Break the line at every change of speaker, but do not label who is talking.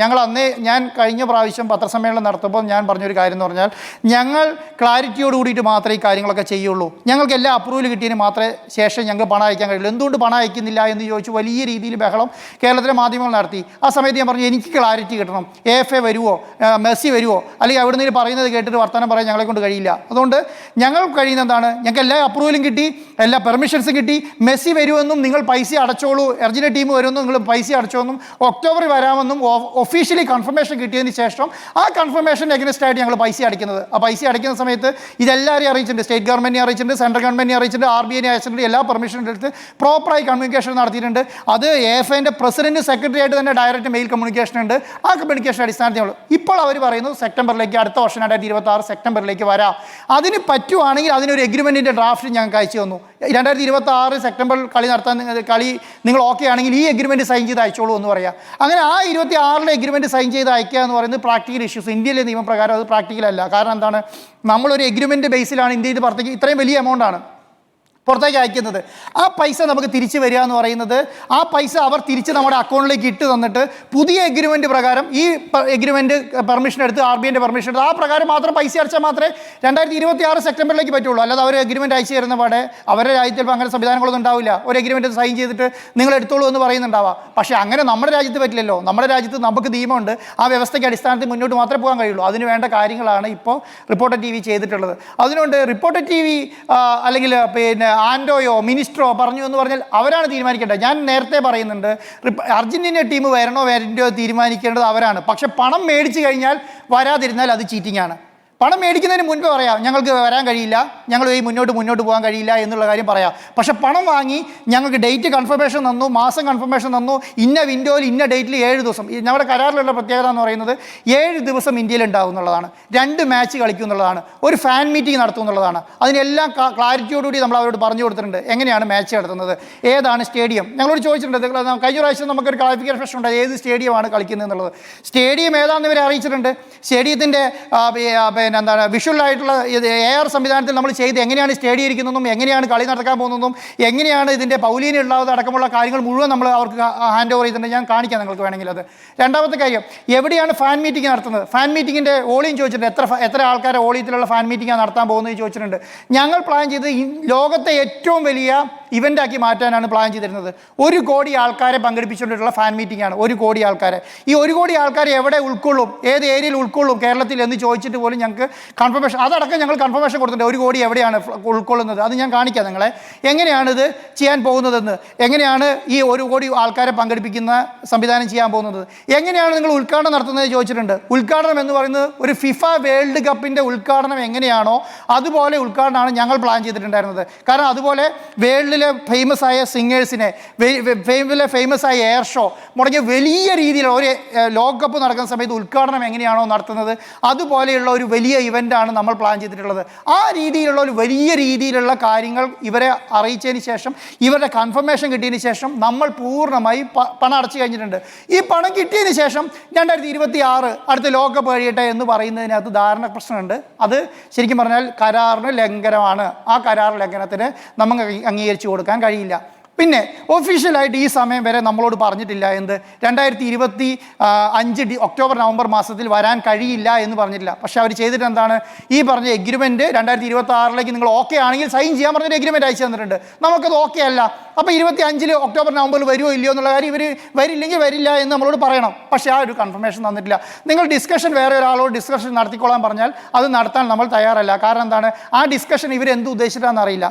ഞങ്ങൾ അന്നേ ഞാൻ കഴിഞ്ഞ പ്രാവശ്യം പത്രസമ്മേളനം നടത്തുമ്പോൾ ഞാൻ പറഞ്ഞൊരു കാര്യം എന്ന് പറഞ്ഞാൽ ഞങ്ങൾ ക്ലാരിറ്റിയോട് കൂടിയിട്ട് മാത്രമേ ഈ കാര്യങ്ങളൊക്കെ ചെയ്യുള്ളൂ. ഞങ്ങൾക്ക് എല്ലാ അപ്രൂവൽ കിട്ടിയതിന് മാത്രമേ ശേഷം ഞങ്ങൾ പണം അയക്കാൻ കഴിയുള്ളൂ. എന്തുകൊണ്ട് പണം അയക്കുന്നില്ല എന്ന് ചോദിച്ചു വലിയ രീതിയിൽ ബഹളം കേരളത്തിലെ മാധ്യമങ്ങൾ നടത്തി. ആ സമയത്ത് ഞാൻ പറഞ്ഞു എനിക്ക് ക്ലാരിറ്റി കിട്ടണം. എഫ് എ വരുമോ മെസ്സി വരുമോ അല്ലെങ്കിൽ അവിടെ നിന്ന് പറയുന്നത് കേട്ടിട്ട് വർത്തമാനം പറയാൻ ഞങ്ങളെ കൊണ്ട് കഴിയില്ല. അതുകൊണ്ട് ഞങ്ങൾ കഴിയുന്ന എന്താണ്? ഞങ്ങൾക്ക് എല്ലാ അപ്രൂവലും കിട്ടി എല്ലാ പെർമിഷൻസും കിട്ടി. മെസ്സി വരുമെന്നും നിങ്ങൾ പൈസ അടച്ചോളൂ. എർജിന ടീം വരുമെന്നും നിങ്ങൾ പൈസ അടച്ചോന്നും ഒക്ടോബറിൽ വരാമെന്നും ഒഫീഷ്യലി കൺഫർമേഷൻ കിട്ടിയതിന് ശേഷം ആ കൺഫർമേഷൻ എഗനസ്റ്റ് ആയിട്ട് ഞങ്ങൾ പൈസ അടയ്ക്കുന്നത്. ആ പൈസ അടിക്കുന്ന സമയത്ത് ഇതെല്ലാവരെയും അറിയിച്ചിട്ടുണ്ട്. സ്റ്റേറ്റ് ഗവൺമെന്റിനെ അറിയിച്ചിട്ടുണ്ട് സെൻട്രൽ ഗവൺമെന്റിനെ അറിയിച്ചിട്ടുണ്ട് ആർ ബി ഐനെ അയച്ചിട്ടുണ്ട് എല്ലാ പെർമിഷനും എടുത്ത് പ്രോപ്പറായി കമ്മ്യൂണിക്കേഷൻ നടത്തിയിട്ടുണ്ട്. അത് എഫ് ഐന്റെ പ്രസിഡന്റ് സെക്രട്ടറി ആയിട്ട് തന്നെ ഡയറക്റ്റ് മെയിൽ കമ്മ്യൂണിക്കേഷൻ ഉണ്ട്. ആ കമ്മ്യൂണിക്കേഷൻ അടിസ്ഥാനത്തിലുള്ളൂ ഇപ്പോൾ അവർ പറയുന്നത് സെപ്റ്റംബറിലേക്ക് അടുത്ത വർഷം രണ്ടായിരത്തി ഇരുപത്തി ആറ് സെപ്റ്റംബറിലേക്ക് വരാം. അതിന് പറ്റുവാണെങ്കിൽ അതിനൊരു എഗ്രിമെന്റിന്റെ ഡ്രാഫ്റ്റ് ഞങ്ങൾക്ക് അയച്ചു തന്നു. രണ്ടായിരത്തി ഇരുപത്തി ആറ് സെപ്റ്റംബറിൽ കളി നടത്താൻ കളി നിങ്ങൾ ഓക്കെ ആണെങ്കിൽ ഈ എഗ്രിമെന്റ് സൈൻ ചെയ്ത് അയച്ചോളൂ എന്ന് പറയാം. അങ്ങനെ ആ ഇരുപത്തി ആറിലെ എഗ്രിമെന്റ് സൈൻ ചെയ്ത് അയക്കുക എന്ന് പറയുന്നത് പ്രാക്ടിക്കൽ ഇഷ്യൂസ് ഇന്ത്യയിലെ നിയമപ്രകാരം അത് പ്രാക്ടിക്കലല്ല കാരണം എന്താണ്? നമ്മളൊരു എഗ്രിമെന്റ് ബേസിലാണ് ഇന്ത്യയിൽ പുറത്തേക്ക് ഇത്രയും വലിയ എമൗണ്ട് ആണ്. പുറത്തേക്ക് അയക്കുന്നത്. ആ പൈസ നമുക്ക് തിരിച്ചു വരിക എന്ന് പറയുന്നത് ആ പൈസ അവർ തിരിച്ച് നമ്മുടെ അക്കൗണ്ടിലേക്ക് ഇട്ട് തന്നിട്ട് പുതിയ എഗ്രിമെന്റ് പ്രകാരം ഈ എഗ്രിമെന്റ് പെർമിഷൻ എടുത്ത് ആർ ബി ഐന്റെ പെർമിഷൻ എടുത്ത് ആ പ്രകാരം മാത്രം പൈസ അടച്ചാൽ മാത്രമേ രണ്ടായിരത്തി ഇരുപത്തി ആറ് സെപ്റ്റംബറിലേക്ക് പറ്റുള്ളൂ. അല്ലാതെ അവർ എഗ്രിമെന്റ് അയച്ചു തരുന്ന പാടെ അവരുടെ രാജ്യത്തിൽ ഇപ്പോൾ അങ്ങനെ സംവിധാനങ്ങളൊന്നും ഉണ്ടാവില്ല. ഒരു എഗ്രിമെന്റ് സൈൻ ചെയ്തിട്ട് നിങ്ങൾ എടുത്തോളൂ എന്ന് പറയുന്നുണ്ടാവാം. പക്ഷേ അങ്ങനെ നമ്മുടെ രാജ്യത്ത് പറ്റില്ലല്ലോ. നമ്മുടെ രാജ്യത്ത് നമുക്ക് നിയമമുണ്ട്. ആ വ്യവസ്ഥയ്ക്ക് അടിസ്ഥാനത്തിൽ മുന്നോട്ട് മാത്രമേ പോകാൻ കഴിയുള്ളൂ. അതിന് വേണ്ട കാര്യങ്ങളാണ് ഇപ്പോൾ റിപ്പോർട്ടർ ടി വി ചെയ്തിട്ടുള്ളത്. അതിനുകൊണ്ട് റിപ്പോർട്ടർ ടി വി അല്ലെങ്കിൽ പിന്നെ ആൻഡോയോ മിനിസ്റ്ററോ പറഞ്ഞു എന്ന് പറഞ്ഞാൽ അവരാണ് തീരുമാനിക്കേണ്ടത്. ഞാൻ നേരത്തെ പറയുന്നുണ്ട് അർജന്റീന ടീം വരണോ വരണ്ടോ തീരുമാനിക്കേണ്ടത് അവരാണ്. പക്ഷെ പണം മേടിച്ചു കഴിഞ്ഞാൽ വരാതിരുന്നാൽ അത് ചീറ്റിംഗ് ആണ്. പണം മേടിക്കുന്നതിന് മുൻപ് പറയാം ഞങ്ങൾക്ക് വരാൻ കഴിയില്ല ഞങ്ങൾ ഈ മുന്നോട്ട് മുന്നോട്ട് പോകാൻ കഴിയില്ല എന്നുള്ള കാര്യം പറയാം. പക്ഷെ പണം വാങ്ങി ഞങ്ങൾക്ക് ഡേറ്റ് കൺഫർമേഷൻ തന്നു മാസം കൺഫർമേഷൻ തന്നു ഇന്ന വിൻഡോയിൽ ഇന്ന ഡേറ്റിൽ ഏഴ് ദിവസം. ഞങ്ങളുടെ കരാറിലുള്ള പ്രത്യേകത എന്ന് പറയുന്നത് ഏഴ് ദിവസം ഇന്ത്യയിൽ ഉണ്ടാകും എന്നുള്ളതാണ്. രണ്ട് മാച്ച് കളിക്കും എന്നുള്ളതാണ്. ഒരു ഫാൻ മീറ്റിംഗ് നടത്തും എന്നുള്ളതാണ്. അതിനെല്ലാം ക്ലാരിറ്റിയോടുകൂടി നമ്മൾ അവരോട് പറഞ്ഞു കൊടുത്തിട്ടുണ്ട്. എങ്ങനെയാണ് മാച്ച് നടത്തുന്നത്? ഏതാണ് സ്റ്റേഡിയം ഞങ്ങളോട് ചോദിച്ചിട്ടുണ്ട്. കഴിഞ്ഞ പ്രാവശ്യം നമുക്കൊരു ക്ലാരിഫിക്കേഷൻ പ്രശ്നം ഉണ്ട് ഏത് സ്റ്റേഡിയമാണ് കളിക്കുന്നത് എന്നുള്ളത്? സ്റ്റേഡിയം ഏതാണെന്ന് ഇവരെ അറിയിച്ചിട്ടുണ്ട്. സ്റ്റേഡിയത്തിന്റെ പിന്നെ എന്താണ് വിഷ്വൽ ആയിട്ടുള്ള ഇത് എ ആർ സംവിധാനത്തിൽ നമ്മൾ ചെയ്ത് എങ്ങനെയാണ് സ്റ്റേഡിയം ഇരിക്കുന്നതും എങ്ങനെയാണ് കളി നടക്കാൻ പോകുന്നതും എങ്ങനെയാണ് ഇതിന്റെ പൗലീന ഉള്ളത് അടക്കമുള്ള കാര്യങ്ങൾ മുഴുവൻ നമ്മൾ അവർക്ക് ഹാൻഡ് ഓവർ ചെയ്തിട്ടുണ്ട്. ഞാൻ കാണിക്കാം നിങ്ങൾക്ക് വേണമെങ്കിൽ അത്. രണ്ടാമത്തെ കാര്യം എവിടെയാണ് ഫാൻ മീറ്റിംഗ് നടത്തുന്നത്? ഫാൻ മീറ്റിങ്ങിന്റെ ഓളിയും ചോദിച്ചിട്ടുണ്ട്. എത്ര എത്ര ആൾക്കാരെ ഓളിയത്തിലുള്ള ഫാൻ മീറ്റിംഗാണ് നടത്താൻ പോകുന്നത് ചോദിച്ചിട്ടുണ്ട്. ഞങ്ങൾ പ്ലാൻ ചെയ്ത് ലോകത്തെ ഏറ്റവും വലിയ ഇവന്റ് ആക്കി മാറ്റാനാണ് പ്ലാൻ ചെയ്തിരുന്നത്. ഒരു കോടി ആൾക്കാരെ പങ്കെടുപ്പിച്ചുകൊണ്ടിട്ടുള്ള ഫാൻ മീറ്റിംഗ് ആണ്. ഒരു കോടി ആൾക്കാരെ. ഈ ഒരു കോടി ആൾക്കാരെ എവിടെ ഉൾക്കൊള്ളും? ഏത് ഏരിയയിൽ ഉൾക്കൊള്ളും കേരളത്തിൽ എന്ന് ചോദിച്ചിട്ട് പോലും ഞങ്ങൾക്ക് കൺഫർമേഷൻ അതടക്കം ഞങ്ങൾ കൺഫർമേഷൻ കൊടുത്തിട്ടുണ്ട്. ഒരു കോടി എവിടെയാണ് ഉൾക്കൊള്ളുന്നത്? അത് ഞാൻ കാണിക്കാം നിങ്ങളെ. എങ്ങനെയാണ് ഇത് ചെയ്യാൻ പോകുന്നതെന്ന്? എങ്ങനെയാണ് ഈ ഒരു കോടി ആൾക്കാരെ പങ്കെടുപ്പിക്കുന്ന സംവിധാനം ചെയ്യാൻ പോകുന്നത്? എങ്ങനെയാണ് നിങ്ങൾ ഉദ്ഘാടനം നടത്തുന്നത് ചോദിച്ചിട്ടുണ്ട്. ഉദ്ഘാടനം എന്ന് പറയുന്നത് ഒരു ഫിഫ വേൾഡ് കപ്പിന്റെ ഉദ്ഘാടനം എങ്ങനെയാണോ അതുപോലെ ഉദ്ഘാടനമാണ് ഞങ്ങൾ പ്ലാൻ ചെയ്തിട്ടുണ്ടായിരുന്നത്. കാരണം അതുപോലെ വേൾഡിലെ ഫേമസ് ആയ സിംഗേഴ്സിനെ വേൾഡിലെ ഫേമസ് ആയ എയർ ഷോ മുടങ്ങിയ വലിയ രീതിയിലുള്ള ഒരു ലോകകപ്പ് നടക്കുന്ന സമയത്ത് ഉദ്ഘാടനം എങ്ങനെയാണോ നടത്തുന്നത് അതുപോലെയുള്ള ഒരു വലിയ ഇവന്റാണ് നമ്മൾ പ്ലാൻ ചെയ്തിട്ടുള്ളത്. ആ രീതിയിലുള്ള ഒരു വലിയ രീതിയിലുള്ള കാര്യങ്ങൾ ഇവരെ അറിയിച്ചതിന് ശേഷം ഇവരുടെ കൺഫർമേഷൻ കിട്ടിയതിന് ശേഷം നമ്മൾ പൂർണമായി പണം അടച്ചു കഴിഞ്ഞിട്ടുണ്ട്. ഈ പണം കിട്ടിയതിന് ശേഷം രണ്ടായിരത്തി ഇരുപത്തി ആറ് അടുത്ത ലോകകപ്പ് കഴിയട്ടെ എന്ന് പറയുന്നതിനകത്ത് ധാരണ പ്രശ്നമുണ്ട്. അത് ശരിക്കും പറഞ്ഞാൽ കരാറിന് ലംഘനമാണ്. ആ കരാർ ലംഘനത്തിന് നമുക്ക് അംഗീ- അംഗീകരിച്ചു കൊടുക്കാൻ കഴിയില്ല. പിന്നെ ഒഫീഷ്യലായിട്ട് ഈ സമയം വരെ നമ്മളോട് പറഞ്ഞിട്ടില്ല എന്ത്? രണ്ടായിരത്തി ഇരുപത്തി അഞ്ച് ഡി ഒക്ടോബർ നവംബർ മാസത്തിൽ വരാൻ കഴിയില്ല എന്ന് പറഞ്ഞിട്ടില്ല. പക്ഷേ അവർ ചെയ്തിട്ട് എന്താണ്? ഈ പറഞ്ഞ എഗ്രിമെന്റ് രണ്ടായിരത്തി ഇരുപത്തി ആറിലേക്ക് നിങ്ങൾ ഓക്കെ ആണെങ്കിൽ സൈൻ ചെയ്യാൻ പറഞ്ഞൊരു എഗ്രിമെന്റ് അയച്ചു തന്നിട്ടുണ്ട്. നമുക്കത് ഓക്കെ അല്ല. അപ്പോൾ ഇരുപത്തി അഞ്ചിൽ ഒക്ടോബർ നവംബറിൽ വരുമോ ഇല്ലയോ എന്നുള്ള കാര്യം ഇവർ വരില്ലെങ്കിൽ വരില്ല എന്ന് നമ്മളോട് പറയണം. പക്ഷേ ആ ഒരു കൺഫർമേഷൻ തന്നിട്ടില്ല. നിങ്ങൾ ഡിസ്കഷൻ വേറെ ഒരാളോട് ഡിസ്കഷൻ നടത്തിക്കോളാൻ പറഞ്ഞാൽ അത് നടത്താൻ നമ്മൾ തയ്യാറല്ല. കാരണം എന്താണ്? ആ ഡിസ്കഷൻ ഇവരെന്ത് ഉദ്ദേശിച്ചിട്ടാണെന്ന് അറിയില്ല.